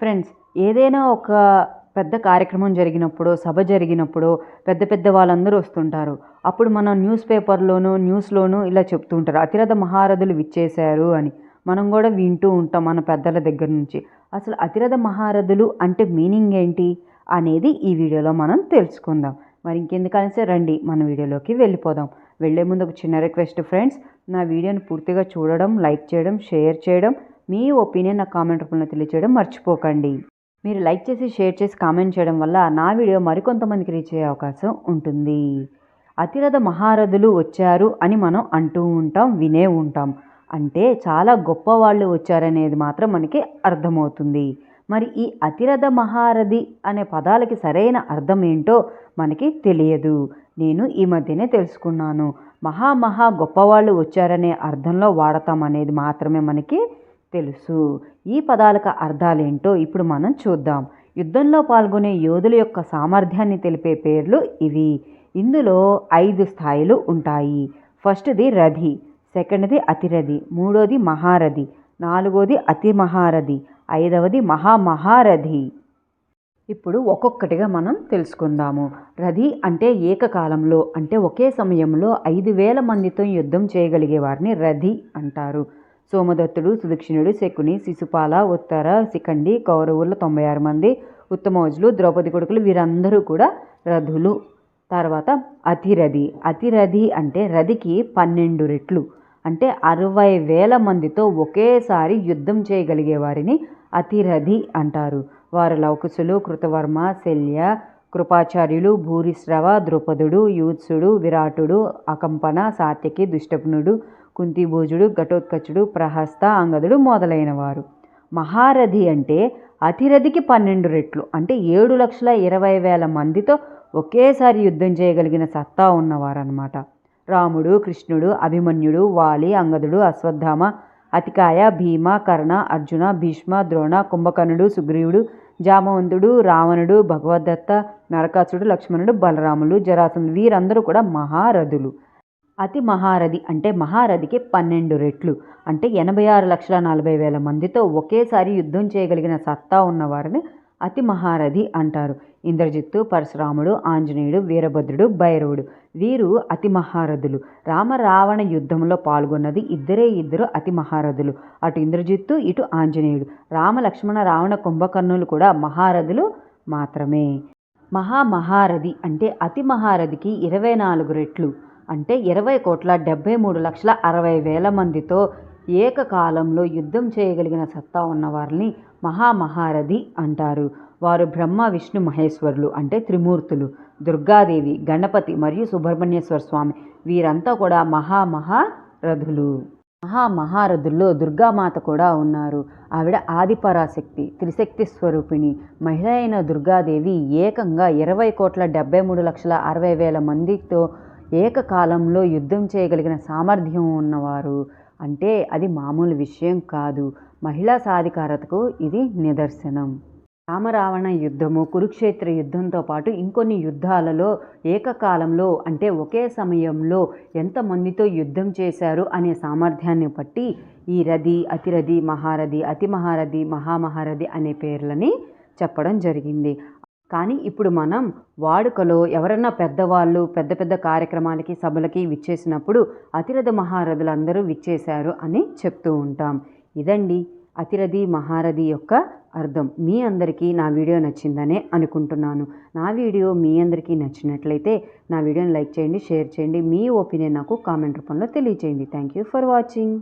Friends ఏదైనా ఒక పెద్ద కార్యక్రమం జరిగినప్పుడు సభ జరిగినప్పుడు పెద్ద పెద్ద వాళ్ళందరూ వస్తుంటారు. అప్పుడు మనం న్యూస్ పేపర్లోనూ న్యూస్లోనూ ఇలా చెప్తూ ఉంటారు. అతిరథ మహారథులు విచ్చేశారు అని. మనం కూడా వింటూ ఉంటాం మన పెద్దల దగ్గర నుంచి. అసలు అతిరథ మహారథులు అంటే మీనింగ్ ఏంటి అనేది ఈ వీడియోలో మనం తెలుసుకుందాం. మరి ఇంకెందుకు రండి మన వీడియోలోకి వెళ్ళిపోదాం. వెళ్ళే ముందు ఒక చిన్న రిక్వెస్ట్ ఫ్రెండ్స్. నా వీడియోని పూర్తిగా చూడడం లైక్ చేయడం షేర్ చేయడం మీ ఒపీనియన్ నా కామెంట్ రూపంలో తెలియచేయడం మర్చిపోకండి. మీరు లైక్ చేసి షేర్ చేసి కామెంట్ చేయడం వల్ల నా వీడియో మరికొంతమందికి రీచ్ అయ్యే అవకాశం ఉంటుంది. అతిరథ మహారథులు వచ్చారు అని మనం అంటూ ఉంటాం వినే ఉంటాం. అంటే చాలా గొప్ప వాళ్ళు వచ్చారనేది మాత్రం మనకి అర్థమవుతుంది. మరి ఈ అతిరథ మహారథి అనే పదాలకి సరైన అర్థం ఏంటో మనకి తెలియదు. నేను ఈ మధ్యనే తెలుసుకున్నాను. మహా మహా గొప్పవాళ్ళు వచ్చారనే అర్థంలో వాడతాం అనేది మాత్రమే మనకి తెలుసు. ఈ పదాలకు అర్థాలేంటో ఇప్పుడు మనం చూద్దాం. యుద్ధంలో పాల్గొనే యోధుల యొక్క సామర్థ్యాన్ని తెలిపే పేర్లు ఇవి. ఇందులో ఐదు స్థాయిలు ఉంటాయి. ఫస్ట్ది రథి సెకండ్ది అతిరథి మూడోది మహారథి నాలుగోది అతి మహారథి ఐదవది మహామహారథి. ఇప్పుడు ఒక్కొక్కటిగా మనం తెలుసుకుందాము. రథి అంటే ఏకకాలంలో అంటే ఒకే సమయంలో ఐదు వేల మందితో యుద్ధం చేయగలిగే వారిని రథి అంటారు. సోమదత్తుడు సుదక్షిణుడు శకుని శిశుపాల ఉత్తర శిఖండి కౌరవుల తొంభై ఆరు మంది ఉత్తమోజులు ద్రౌపది కొడుకులు వీరందరూ కూడా రథులు. తర్వాత అతిరథి. అతిరథి అంటే రథికి పన్నెండు రెట్లు. అంటే అరవై వేల మందితో ఒకేసారి యుద్ధం చేయగలిగే వారిని అతిరథి అంటారు. వారు లౌకసులు కృతవర్మ శల్య కృపాచార్యులు భూరిశ్రవ ద్రుపదుడు యూత్సుడు విరాటుడు అకంపన సాత్యకి దుష్టపునుడు కుంతిభోజుడు ఘటోత్కచుడు ప్రహస్త అంగదుడు మొదలైనవారు. మహారథి అంటే అతిరథికి పన్నెండు రెట్లు అంటే ఏడు లక్షల ఇరవై వేల మందితో ఒకేసారి యుద్ధం చేయగలిగిన సత్తా ఉన్నవారనమాట రాముడు కృష్ణుడు అభిమన్యుడు వాలి అంగదుడు అశ్వత్థామ అతికాయ భీమ కర్ణ అర్జున భీష్మ ద్రోణ కుంభకర్ణుడు సుగ్రీవుడు జామవంతుడు రావణుడు భగవద్దత్త నరకాసుడు లక్ష్మణుడు బలరాములు జరాసంధుడు వీరందరూ కూడా మహారథులు. అతి మహారథి అంటే మహారథికి పన్నెండు రెట్లు. అంటే ఎనభై ఆరు లక్షల నలభై వేల మందితో ఒకేసారి యుద్ధం చేయగలిగిన సత్తా ఉన్నవారిని అతి మహారథి అంటారు. ఇంద్రజిత్తు పరశురాముడు ఆంజనేయుడు వీరభద్రుడు భైరవుడు. వీరు అతి మహారథులు. రామ రావణ యుద్ధంలో పాల్గొన్నది ఇద్దరే ఇద్దరు అతి మహారథులు. అటు ఇంద్రజిత్తు ఇటు ఆంజనేయుడు. రామ లక్ష్మణ రావణ కుంభకర్ణులు కూడా మహారథులు మాత్రమే. మహామహారథి అంటే అతి మహారథికి ఇరవై నాలుగు రెట్లు. అంటే ఇరవై కోట్ల డెబ్బై మూడు లక్షల అరవై వేల మందితో ఏకకాలంలో యుద్ధం చేయగలిగిన సత్తా ఉన్నవారిని మహామహారథి అంటారు. వారు బ్రహ్మ విష్ణు మహేశ్వరులు అంటే త్రిమూర్తులు. దుర్గాదేవి గణపతి మరియు సుబ్రహ్మణ్యేశ్వర స్వామి వీరంతా కూడా మహామహారథులు. మహామహారథుల్లో దుర్గామాత కూడా ఉన్నారు. ఆవిడ ఆదిపరాశక్తి త్రిశక్తి స్వరూపిణి. మహిళ అయిన దుర్గాదేవి ఏకంగా ఇరవై కోట్ల డెబ్బై మూడు లక్షల అరవై వేల మందితో ఏకకాలంలో యుద్ధం చేయగలిగిన సామర్థ్యం ఉన్నవారు అంటే అది మామూలు విషయం కాదు. మహిళా సాధికారతకు ఇది నిదర్శనం. రామరావణ యుద్ధము కురుక్షేత్ర యుద్ధంతో పాటు ఇంకొన్ని యుద్ధాలలో ఏకకాలంలో అంటే ఒకే సమయంలో ఎంతమందితో యుద్ధం చేశారు అనే సామర్థ్యాన్ని బట్టి ఈ రథి అతిరథి మహారథి అతి మహారథి మహామహారథి అనే పేర్లని చెప్పడం జరిగింది. కానీ ఇప్పుడు మనం వాడుకలో ఎవరన్నా పెద్దవాళ్ళు పెద్ద పెద్ద కార్యక్రమాలకి సభలకి విచ్చేసినప్పుడు అతిరథ మహారథులు అందరూ విచ్చేశారు అని చెప్తూ ఉంటాం. ఇదండి అతిరథి మహారథి యొక్క అర్థం. మీ అందరికీ నా వీడియో నచ్చిందనే అనుకుంటున్నాను. నా వీడియో మీ అందరికీ నచ్చినట్లయితే నా వీడియోని లైక్ చేయండి షేర్ చేయండి. మీ ఒపీనియన్ నాకు కామెంట్ రూపంలో తెలియచేయండి. Thank you for watching.